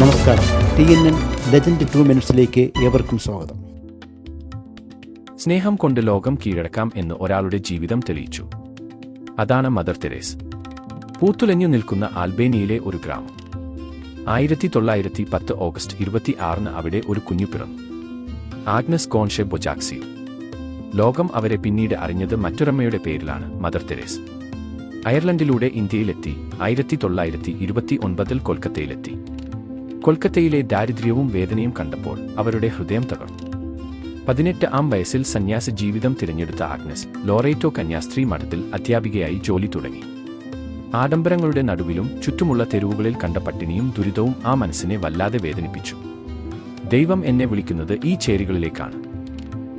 നമസ്കാരം. T N N legend two മിനിറ്റ്സിലേക്ക് ഏവർക്കും സ്വാഗതം. സ്നേഹം കൊണ്ട് ലോകം കീഴടക്കാം എന്ന് ഒരാളുടെ ജീവിതം തെളിയിച്ചു. അതാണ് മദർ തെരേസ്. പൂത്തുലഞ്ഞു നിൽക്കുന്ന ആൽബേനിയയിലെ ഒരു ഗ്രാമം. ആയിരത്തി തൊള്ളായിരത്തി പത്ത് ഓഗസ്റ്റ് ഇരുപത്തി ആറിന് അവിടെ ഒരു കുഞ്ഞു പിറന്നു. ആഗ്നസ് കോൺഷെ ബൊജാക്സി ലോകം അവരെ പിന്നീട് അറിഞ്ഞത് മറ്റൊരമ്മയുടെ പേരിലാണ് മദർ തെരേസ്. അയർലൻഡിലൂടെ ഇന്ത്യയിലെത്തി ആയിരത്തി തൊള്ളായിരത്തി ഇരുപത്തി ഒൻപതിൽ കൊൽക്കത്തയിലെത്തി. കൊൽക്കത്തയിലെ ദാരിദ്ര്യവും വേദനയും കണ്ടപ്പോൾ അവരുടെ ഹൃദയം തകർന്നു പതിനെട്ട് ആം വയസ്സിൽ സന്യാസ ജീവിതം തിരഞ്ഞെടുത്ത ആഗ്നസ് ലോറേറ്റോ കന്യാസ്ത്രീ മഠത്തിൽ അധ്യാപികയായി ജോലി തുടങ്ങി. ആഡംബരങ്ങളുടെ നടുവിലും ചുറ്റുമുള്ള തെരുവുകളിൽ കണ്ട പട്ടിണിയും ദുരിതവും ആ മനസ്സിനെ വല്ലാതെ വേദനിപ്പിച്ചു. ദൈവം എന്നെ വിളിക്കുന്നത് ഈ ചേരികളിലേക്കാണ്.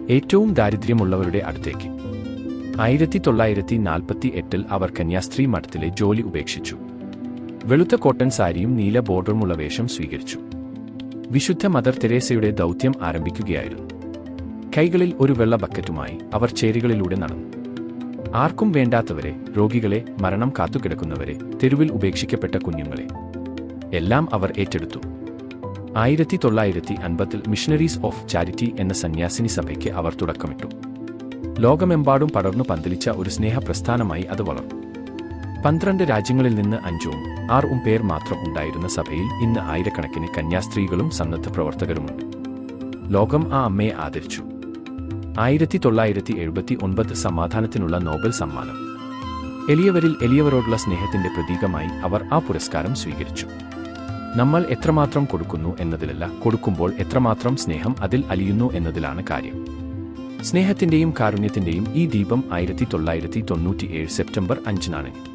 ഏറ്റവും ദാരിദ്ര്യമുള്ളവരുടെ അടുത്തേക്ക്. ആയിരത്തി തൊള്ളായിരത്തി നാൽപ്പത്തി എട്ടിൽ അവർ കന്യാസ്ത്രീ മഠത്തിലെ ജോലി ഉപേക്ഷിച്ചു. വെളുത്ത കോട്ടൺ സാരിയും നീല ബോർഡറുമുള്ള വേഷം സ്വീകരിച്ചു. വിശുദ്ധ മദർ തെരേസയുടെ ദൗത്യം ആരംഭിക്കുകയായിരുന്നു. കൈകളിൽ ഒരു വെള്ള ബക്കറ്റുമായി അവർ ചേരികളിലൂടെ നടന്നു. ആർക്കും വേണ്ടാത്തവരെ രോഗികളെ മരണം കാത്തുകിടക്കുന്നവരെ തെരുവിൽ ഉപേക്ഷിക്കപ്പെട്ട കുഞ്ഞുങ്ങളെ എല്ലാം അവർ ഏറ്റെടുത്തു. ആയിരത്തി തൊള്ളായിരത്തി അൻപത്തിൽ മിഷണറീസ് ഓഫ് ചാരിറ്റി എന്ന സന്യാസിനി സഭയ്ക്ക് അവർ തുടക്കമിട്ടു. ലോകമെമ്പാടും പടർന്നു പന്തലിച്ച ഒരു സ്നേഹപ്രസ്ഥാനമായി അത് വളർന്നു. പന്ത്രണ്ട് രാജ്യങ്ങളിൽ നിന്ന് അഞ്ചും ആറും പേർ മാത്രം ഉണ്ടായിരുന്ന സഭയിൽ ഇന്ന് ആയിരക്കണക്കിന് കന്യാസ്ത്രീകളും സന്നദ്ധ പ്രവർത്തകരുമുണ്ട്. ലോകം ആ അമ്മയെ ആദരിച്ചു. ആയിരത്തി തൊള്ളായിരത്തി എഴുപത്തി ഒൻപത് സമാധാനത്തിനുള്ള നോബൽ സമ്മാനം. എളിയവരിൽ എളിയവരോടുള്ള സ്നേഹത്തിന്റെ പ്രതീകമായി അവർ ആ പുരസ്കാരം സ്വീകരിച്ചു. നമ്മൾ എത്രമാത്രം കൊടുക്കുന്നു എന്നതിലല്ല കൊടുക്കുമ്പോൾ എത്രമാത്രം സ്നേഹം അതിൽ അലിയുന്നു എന്നതിലാണ് കാര്യം. സ്നേഹത്തിന്റെയും കാരുണ്യത്തിന്റെയും ഈ ദീപം ആയിരത്തി തൊള്ളായിരത്തി തൊണ്ണൂറ്റിയേഴ് സെപ്റ്റംബർ അഞ്ചിനാണ്.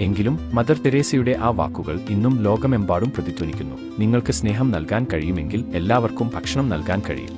എങ്കിലും മദർ തെരേസയുടെ ആ വാക്കുകൾ ഇന്നും ലോകമെമ്പാടും പ്രതിധ്വനിക്കുന്നു. നിങ്ങൾക്ക് സ്നേഹം നൽകാൻ കഴിയുമെങ്കിൽ എല്ലാവർക്കും ഭക്ഷണം നൽകാൻ കഴിയും.